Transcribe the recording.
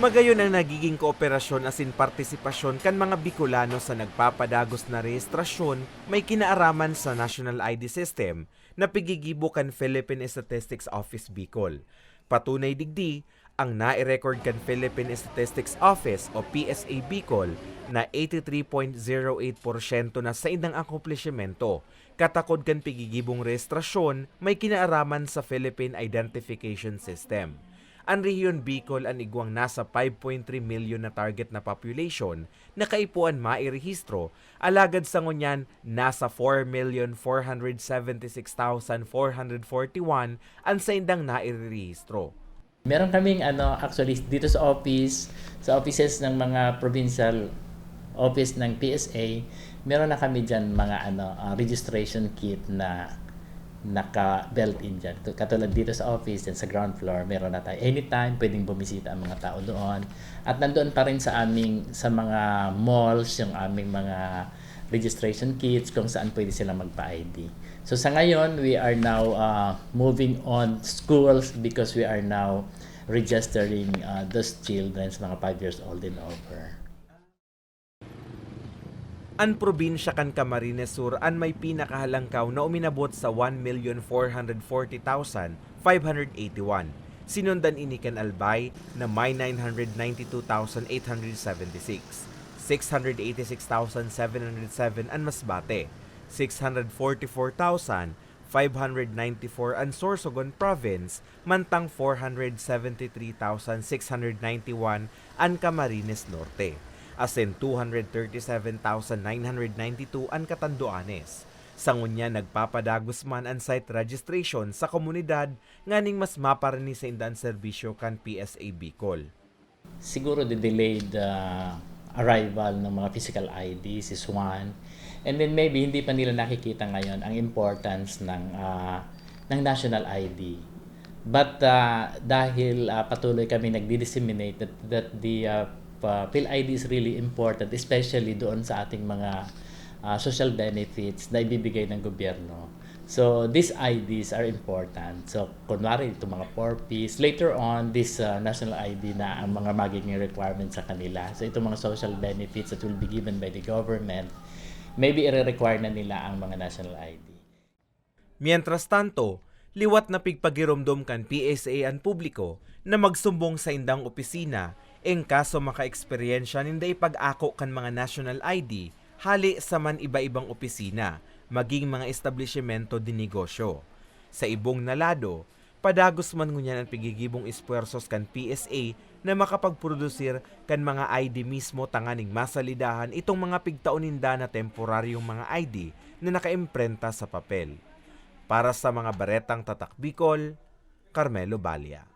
Magayon ang nagiging kooperasyon asin partisipasyon kan mga Bicolano sa nagpapadagos na rehistrasyon may kinaaraman sa National ID System na pigigibo kan Philippine Statistics Office Bicol. Patunay digdi ang nai-record kan Philippine Statistics Office o PSA Bicol na 83.08% na sa indang akomplishmento. Katakod kan pigigibong rehistrasyon may kinaaraman sa Philippine Identification System. Ang rehiyon Bicol ang igwang nasa 5.3 million na target na population na kaipuan mairehistro, alagad sa ngunyan nasa 4,476,441 ang sa indang nairehistro. Meron kaming ano actually dito sa office, sa offices ng mga provincial office ng PSA, meron na kami diyan mga ano ah, registration kit na naka built in diyan. Katulad dito sa office and sa ground floor, meron na tayo anytime pwedeng bumisita ang mga tao doon. At nandoon pa rin sa aming sa mga malls yung aming mga registration kits kung saan pwede sila magpa-ID. So sa ngayon, we are now uh, moving on schools because we are now registering uh, those children, mga 5 years old and over. Ang probinsya kan Camarines Sur an may pinakahalangkaw na uminabot sa 1,440,581. Sinundan ini kan Albay na may 992,876. 686,707 ang Masbate. 644,594 ang Sorsogon Province, mantang 473,691 ang Camarines Norte asin 237,992 ang Katanduanes. Sangunya nagpapadagos man ang site registration sa komunidad nganing mas maparani sa indang serbisyo kan PSA Bicol. Siguro the delayed uh, arrival ng mga physical IDs is one. And then maybe hindi pa nila nakikita ngayon ang importance ng uh, ng national ID. But uh, dahil uh, patuloy kami nagdi-disseminate that, that the uh, uh, PhilID is really important, especially doon sa ating mga uh, social benefits na ibibigay ng gobyerno. So, these IDs are important. So, kunwari, itong mga 4Ps. Later on, this uh, national ID na ang mga magiging requirements sa kanila. So, itong mga social benefits that will be given by the government, maybe i-require na nila ang mga national ID. Mientras tanto, liwat na pigpagiromdom kan PSA ang publiko na magsumbong sa indang opisina eng kaso maka-eksperyensya ninda ipag-ako kan mga national ID hali sa man iba-ibang opisina, maging mga establishmento di negosyo. Sa ibong nalado, padagos man ngunyan ang pigigibong espuersos kan PSA na makapagprodusir kan mga ID mismo tanganing masalidahan itong mga pigtauninda na temporaryong mga ID na nakaimprenta sa papel. Para sa mga baretang tatak Bicol, Carmelo Balia.